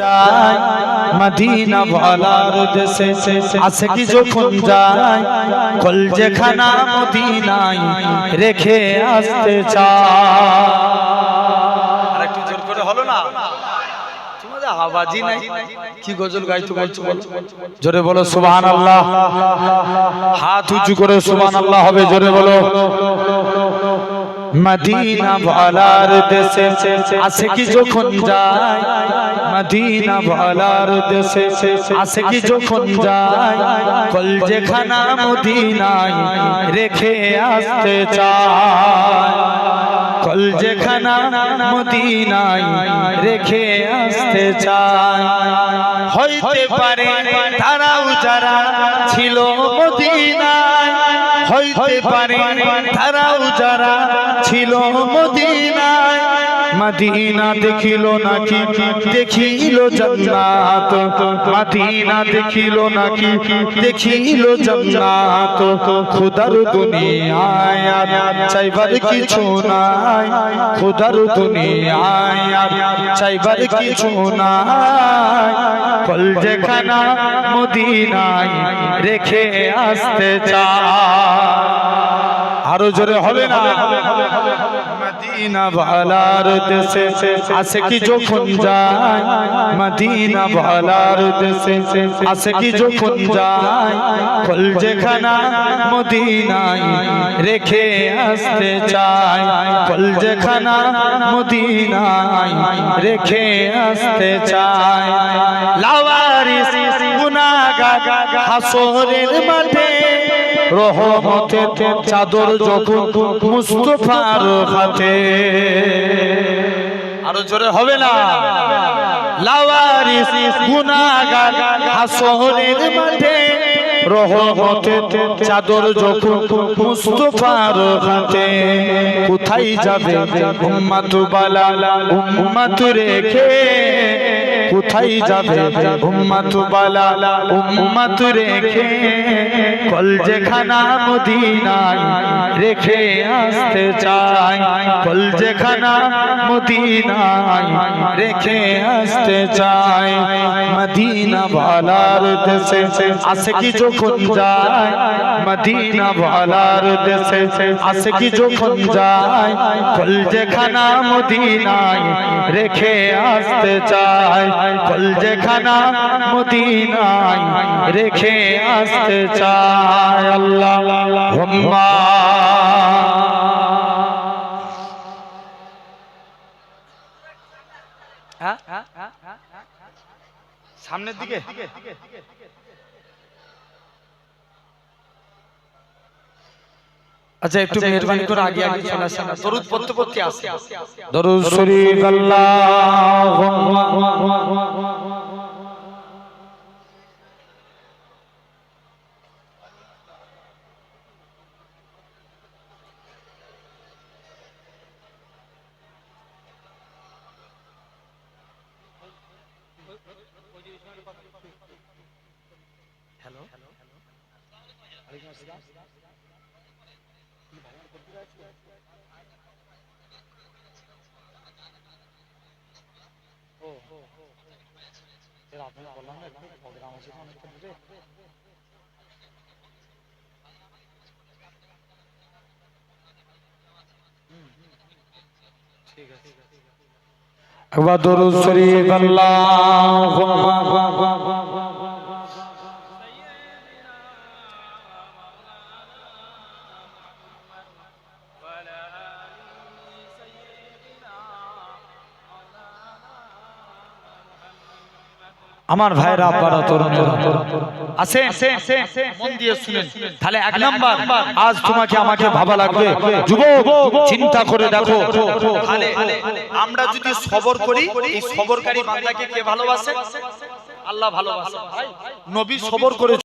যায় মদিনা ভালার দেশে। আসে কি যখন যায় মদিনায় রেখে আসতে চায়। জোর করে হলো না? আওয়াজই নাই। কি গজল গাইতে বলছো বলো। জোরে বলো হাত উঁচু করে সুবহান আল্লাহ হবে জোরে বলো। মদিনা ভালার দেশে আসে কি যখন যায়? মদিনা ভালার দেশে আসে কি যখন যায়? কল যেখানা মদিনায় রেখে আসতে চায়। কল যেখানা মদিনায় রেখে আসতে চায়। হইতে পারে তারাও যারা ছিল মদিনায়। হইতে পারে তারাও যারা ছিল মদিনায়। মদিনা দেখিল নাকি, দেখিল জান্নাত। মদিনা দেখিল নাকি, দেখিল জান্নাত। খুদার দুনিয়ায় চাইবার কিছু নাই। খুদার দুনিয়ায় চাইবার কিছু নাই। কল যেখানা মদিনায় রেখে আসতে চায়। আরও জোরে হবে না? মদিনা ভালার দেশে আসে কি যখন যায়? মদিনা ভালার দেশে আসে কি যখন যায়? কল যেখানা মদিনায় রেখে আসতে চায়। কল যেখানা মদিনায় রেখে আসতে চায়। লাওয়ারিস গুনাহগার হাসরের মাঠে রহমতের চাদর যখন মুস্তফার হাতে। আরও জোরে হবে না? লাওয়ারিস গুনাহগার হাসরের মাঠে। চাদর যখন মুস্তফার হাতে। কোথায় যাবে উম্মাতু বালা উম্মাতু রেখে। কোথায় যাবে? উম্মাতু বালা উম্মাতু রেখে কল যেখানা মদিনায় রেখে আসতে চাই কল যেখানা মদিনায় রেখে আসতে চাই মদিনা ভালার দেশে আসে কি যখন যায়? মদিনা ভালার দেশে আসে কি যখন যায়? কল যেখানা মদিনায় রেখে আসতে চাই কল যেখানা মদিনায় রেখে আসতে চায় আল্লাহ হুম্মা সামনের দিকে আচ্ছা একটু মেহরবানি করে আগে আগে চলে আসেন। দরুদ পড়তে পড়তে আসে দরুদ শরীফ আল্লাহুম্মা একবার দরুদ শরীফ আল্লাহুম্মা আমার ভাইরা তরুণেরা আছেন মন দিয়ে শুনেন। তাহলে এক নাম্বার আজ তোমাকে আমাকে ভাবা লাগবে। যুবক চিন্তা করে দেখো। তাহলে আমরা যদি সবর করি এই সবরকারী বান্দাকে কে ভালোবাসে? আল্লাহ ভালোবাসে। নবী সবর করে